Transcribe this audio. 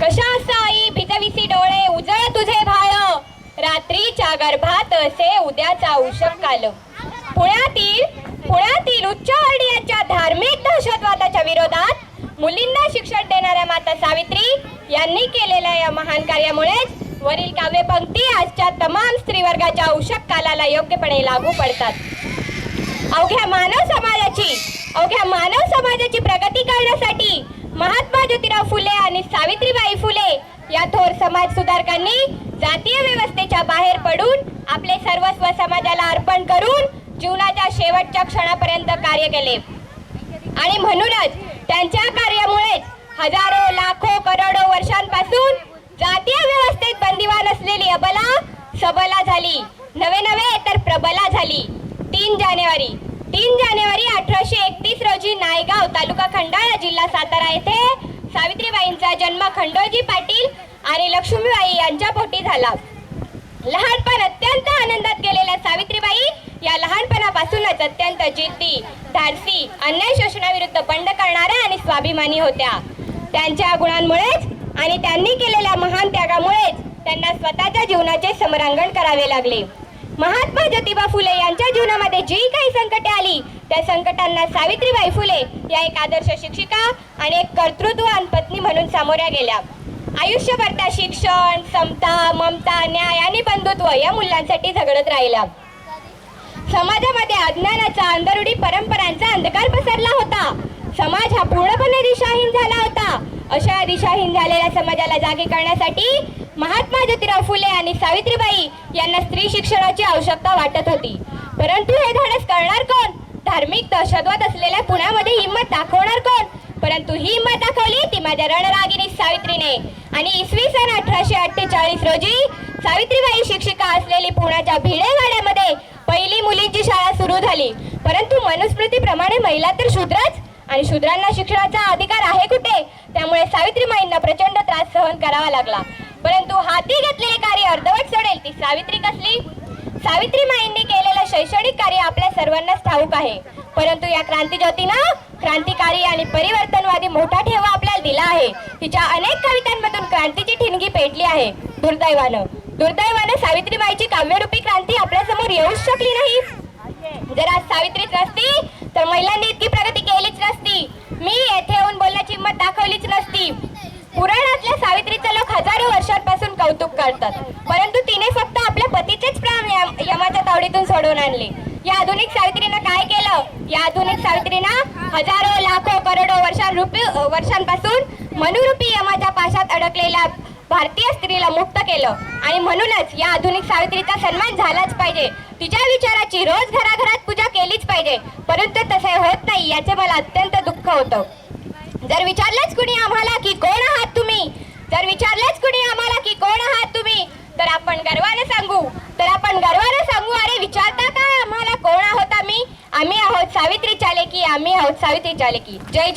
कशा साई भिजविसी डोळे उजळ तुझे भाळ रात्रीच्या गर्भात असे उद्याचा उषक काल. पुण्यातील पुण्यातील उच्चवर्णीयांच्या धार्मिक दहशतवादाच्या विरोधात मुलींना शिक्षण देणाऱ्या माता सावित्री यांनी केलेल्या या महान कार्यामुळेच वरील काव्यपंक्ती आजच्या तमाम स्त्रीवर्गाच्या औषध कालाला योग्यपणे लागू पडतात. अवघ्या मानव समाजाची अवघ्या मानव समाजाची प्रगती करण्यासाठी महात्मा ज्योतिराव फुले आणि सावित्रीबाई फुले या थोर समाज सुधारकांनी जातीय व्यवस्थेच्या बाहेर पडून आपले सर्वस्व समाजाला अर्पण करून जीवनाच्या शेवटच्या क्षणापर्यंत कार्य केले. आणि म्हणूनच त्यांच्या कार्यामुळेच हजारो लाखो करोडो वर्षांपासून जातीय व्यवस्थेत बंदिवान असलेली अबला सबला झाली. नवे नवे तर प्रबला झाली. तीन जानेवारी तीन जानेवारी अठराशे एकतीस रोजी नायगाव तालुका खंडाळा जिल्हा सातारा येथे सावित्रीबाईंचा जन्म खंडोजी पाटील आणि लक्ष्मीबाई यांच्या पोटी झाला. लहानपण अत्यंत आनंदात गेलेल्या सावित्रीबाई या लहानपणापासूनच अत्यंत जिद्दी धाडसी अन्याय शोषणाविरुद्ध बंड करणाऱ्या आणि स्वाभिमानी होत्या. त्यांच्या गुणांमुळेच आणि त्यांनी केलेल्या महान त्यागामुळेच त्यांना स्वतःच्या जीवनाचे समरांगण करावे लागले. महात्मा ज्योतिबा फुले यांच्या जीवनामध्ये जी काही संकटे आली त्या संकटांना सावित्रीबाई फुले या एक आदर्श शिक्षिका आणि एक कर्तृत्ववान पत्नी म्हणून सामोऱ्या गेल्या. आयुष्यभर त्या शिक्षण समता ममता न्याय आणि बंधुत्व या मूल्यांसाठी झगडत राहिल्या. समाजामध्ये अज्ञानाचा अंधरुडी परंपरांचा अंधकार पसरला होता. समाज हा पूर्णपणे दिशाहीन झाला होता. दिशाहीन झालेल्या समाजाला जागे करण्यासाठी महात्मा ज्योतिराव फुले आणि सावित्रीबाई यांना स्त्री शिक्षणाची आवश्यकता वाटत होती. परंतु हे धाडस करणार कोण? धार्मिक दहशतवाद असलेल्या पुण्यामध्ये हिंमत दाखवणार कोण? परंतु ही हिंमत दाखवली ती माझ्या रणरागिनी सावित्रीने. आणि इसवी सन अठराशे अठ्ठेचाळीस रोजी सावित्रीबाई शिक्षिका असलेली पुण्याच्या भिडेवाड्यामध्ये पहिली मुलींची शाळा सुरू झाली. परंतु मनुस्मृतीप्रमाणे महिला तर शूद्रच. आणि शूद्रांना शिक्षणाचा अधिकार आहे कुठे? त्यामुळे सावित्रीबाईंना प्रचंड त्रास सहन करावा लागला. परंतु हाती घेतलेले कार्य अर्धवट सोडेल ती सावित्री कसली? सावित्रीबाईंनी केलेलं शैक्षणिक कार्य आपल्या सर्वांनाच ठाऊक आहे. परंतु या क्रांतीज्योतीनं क्रांतिकारी आणि परिवर्तनवादी मोठा ठेवा आपल्याला दिला आहे. तिच्या अनेक कवितांमधून क्रांतीची ठिणगी पेटली आहे. दुर्दैवानं. दुर्दैवानं सावित्रीबाईची काव्यरूपी क्रांती आपल्यासमोर येऊच शकली नाही. जर आज सावित्रीच नसती तर महिलांनी इतकी प्रगती केलीच नसती. मी येथे येऊन बोलण्याची हिंमत दाखवलीच नसती. पुराणातल्या सावित्रीचे लोक हजारो वर्षांपासून कौतुक करतात. परंतु तिने फक्त आपल्या पतीचेच प्राण यम- यमाच्या तावडीतून सोडवून आणले. या आधुनिक सावित्रीनं काय केलं? या आधुनिक सावित्रीनं हजारो लाखो करोडो वर्षांरूपी वर्षांपासून मनुरूपी यमाच्या पाशात अडकलेल्या भारतीय स्त्रीला मुक्त केलं. आणि म्हणूनच या आधुनिक सावित्रीचा सन्मान झालाच पाहिजे. तिच्या विचाराची रोज घराघरात केलीच पाहिजे. परंतु तसे होत नाही. याचे मला अत्यंत दुःख होतं. जर विचारलंच कुणी आम्हाला की कोण आहात तुम्ही? जर विचारलेच कुणी आम्हाला की कोण आहात तुम्ही? तर आपण गर्वाने सांगू. तर आपण गर्वाने सांगू अरे विचारता काय आम्हाला कोण आहोत आम्ही? आम्ही आहोत सावित्री चालेकी आम्ही आहोत सावित्री चालेकी. जय जय